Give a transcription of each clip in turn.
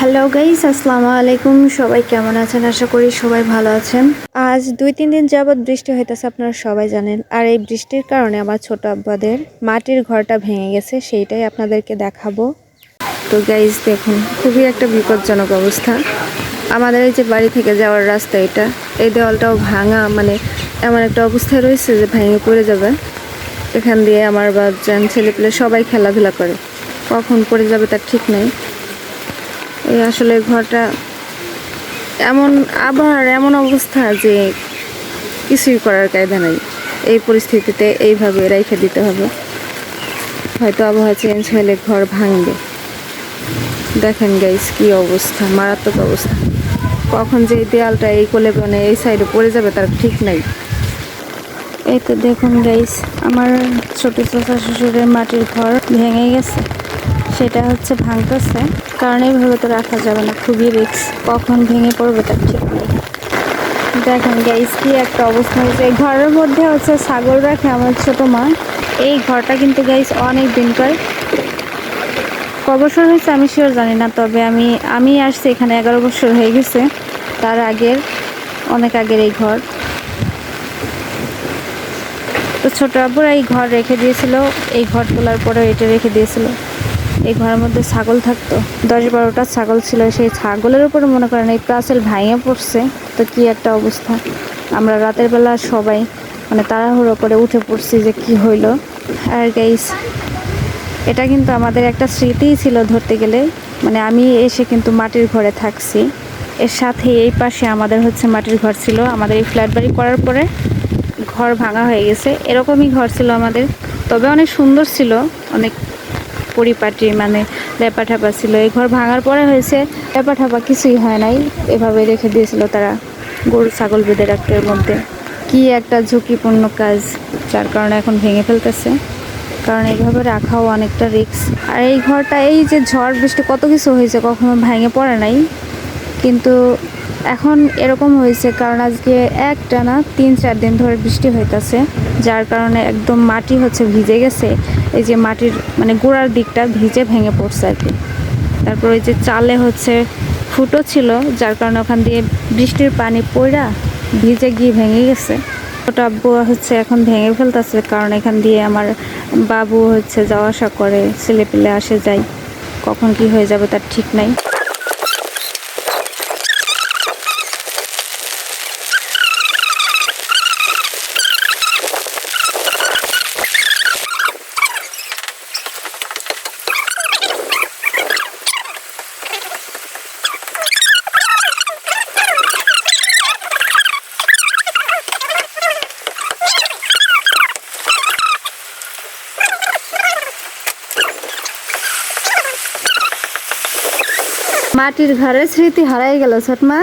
Hello guys আসসালামু আলাইকুম। সবাই কেমন আছেন? আশা করি সবাই ভালো আছেন। আজ দুই, তিন দিন যাবৎ বৃষ্টি হইতেছে, আপনারা সবাই জানেন। আর এই বৃষ্টির কারণে আমার ছোট আব্বাদের মাটির ঘরটা ভেঙে গেছে, সেইটাই আপনাদেরকে দেখাবো। তো গাইস দেখুন, খুবই একটা বিপজ্জনক অবস্থা। আমাদের এই যে বাড়ি থেকে যাওয়ার রাস্তা এটা, এই দেওয়ালটাও ভাঙা মানে এমন একটা অবস্থায় রয়েছে যে ভেঙে পড়ে যাবে। এখান দিয়ে আমার বাচ্চান ছেলেপেলে সবাই খেলাধুলা করে। কখন পড়ে যাবে তার ঠিক নেই। এই আসলে ঘরটা এমন আবহাওয়ার এমন অবস্থা যে কিছুই করার কায়দা নাই। এই পরিস্থিতিতে এইভাবে রেখে দিতে হবে। হয়তো আবহাওয়া চেঞ্জ হলে ঘর ভাঙবে। দেখেন গাইস কি অবস্থা, মারাত্মক অবস্থা। কখন যে দেয়ালটা, এই কোলে মানে এই সাইডে পড়ে যাবে তার ঠিক নাই। এই তো দেখুন গাইস আমার ছোট চাচা শ্বশুরের মাটির ঘর ভেঙে গেছে। সেটা হচ্ছে ভাঙতেছে। কারণ এইভাবে তো রাখা যাবে না। খুবই রিক্স কখন ভেঙে পড়বে তার ঠিক নেই। দেখেন গাইস কি একটা অবস্থা হয়েছে। এই ঘরের মধ্যে হচ্ছে ছাগল রাখে আমার ছোটো মা। এই ঘরটা কিন্তু গাইস অনেক দিনকার ক বছর হয়েছে আমি শিওর জানি না, তবে আমি আমি আসছি এখানে এগারো বছর হয়ে গেছে। তার আগের, অনেক আগের এই ঘর। তো ছোটো আব্বুরা এই ঘর রেখে দিয়েছিল। এই ঘর তোলার পরে এটা রেখে দিয়েছিল। এই ঘরের মধ্যে ছাগল থাকতো। দশ বারোটা ছাগল ছিল। সেই ছাগলের উপরে মনে করেন এই প্রাচেল ভাঙে পড়ছে। তো কি একটা অবস্থা। আমরা রাতের বেলা সবাই মানে তাড়াহুড়ো করে উঠে পড়ছি যে কি হইল। আর গাইস এটা কিন্তু আমাদের একটা স্মৃতিই ছিল ধরতে গেলে। মানে আমি এসে কিন্তু মাটির ঘরে থাকছি। এর সাথে এই পাশে আমাদের হচ্ছে মাটির ঘর ছিল। আমাদের এই ফ্ল্যাট বাড়ি করার পরে ঘর ভাঙা হয়ে গেছে। এরকমই ঘর ছিল আমাদের। তবে অনেক সুন্দর ছিল। অনেক পরিপাটি মানে লেপা ঠাপা ছিল। এই ঘর ভাঙার পরে হয়েছে, লেপা ঠাপা কিছুই হয় নাই। এভাবে রেখে দিয়েছিল তারা গরু, ছাগল বেঁধে রাখতে মধ্যে। কি একটা ঝুঁকিপূর্ণ কাজ, যার কারণে এখন ভেঙে ফেলতেছে। কারণ এইভাবে রাখাও অনেকটা রিস্ক আর এই ঘরটা, এই যে ঝড়, বৃষ্টি কত কিছু হয়েছে, কখনো ভেঙে পড়ে নাই। কিন্তু এখন এরকম হয়েছে কারণ আজকে একটা না তিন চার দিন ধরে বৃষ্টি হইতাছে, যার কারণে একদম মাটি হচ্ছে ভিজে গেছে, এই যে মাটির মানে গোড়ার দিকটা ভিজে ভেঙে পড়ছে আর কি। তারপর ওই যে চালে হচ্ছে ফুটো ছিল, যার কারণে ওখান দিয়ে বৃষ্টির পানি পড়া ভিজে গিয়ে ভেঙে গেছে। ওটা আব্বু হচ্ছে এখন ভেঙে ফেলতেছে, কারণ এখান দিয়ে আমার বাবু হচ্ছে যাওয়া আসা করে ছেলে পেলে আসে যায় কখন কি হয়ে যাবে তার ঠিক নাই। মাটির ঘরের স্মৃতি হারাই গেল ছোটমা।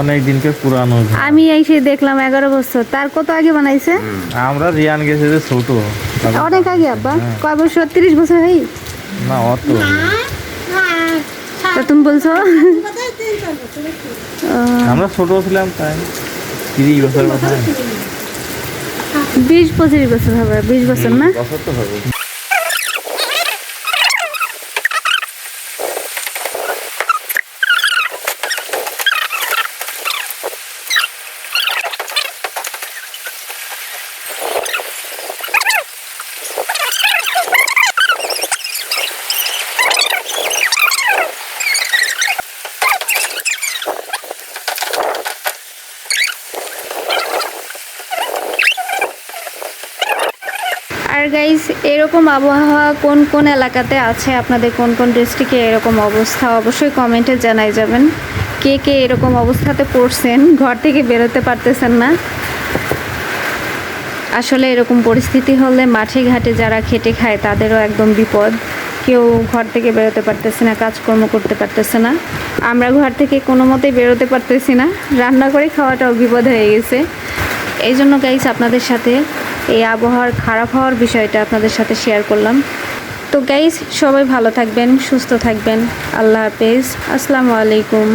অনেক দিনকে পুরানো আমি এই সেই দেখলাম এগারো বছর। তার কত আগে বানাইছে? আমরা রিয়ান গেছে যে ছোট। অনেক আগে আব্বা। কয় বছর? তিরিশ বছর হই না অত। তা তুমি বলছো? আমরা ছোট ছিলাম তাই। তিরিশ বছর বিশ পঁচিশ বছর হবে বিশ বছর না? বছর তো হবে। আর গাইস এরকম আবহাওয়া কোন কোন এলাকাতে আছে? আপনাদের কোন কোন ডিস্ট্রিক্টে এরকম অবস্থা? অবশ্যই কমেন্টে জানাই যাবেন। কে কে এরকম অবস্থাতে পড়ছেন? ঘর থেকে বেরোতে পারতেছেন না। আসলে এরকম পরিস্থিতি হলে মাঠে ঘাটে যারা খেটে খায়, তাদেরও একদম বিপদ। কেউ ঘর থেকে বেরোতে পারতেছে না, কাজকর্ম করতে পারতেছে না। আমরা ঘর থেকে কোনো মতেই বেরোতে পারতেছি না। রান্না করে খাওয়াটাও বিপদ হয়ে গেছে। এই জন্য গাইস আপনাদের সাথে এই আবহাওয়ার খারাপ হওয়ার বিষয়টা আপনাদের সাথে শেয়ার করলাম। তো গাইজ সবাই ভালো থাকবেন, সুস্থ থাকবেন। আল্লাহ হাফেজ। আসসালামু আলাইকুম।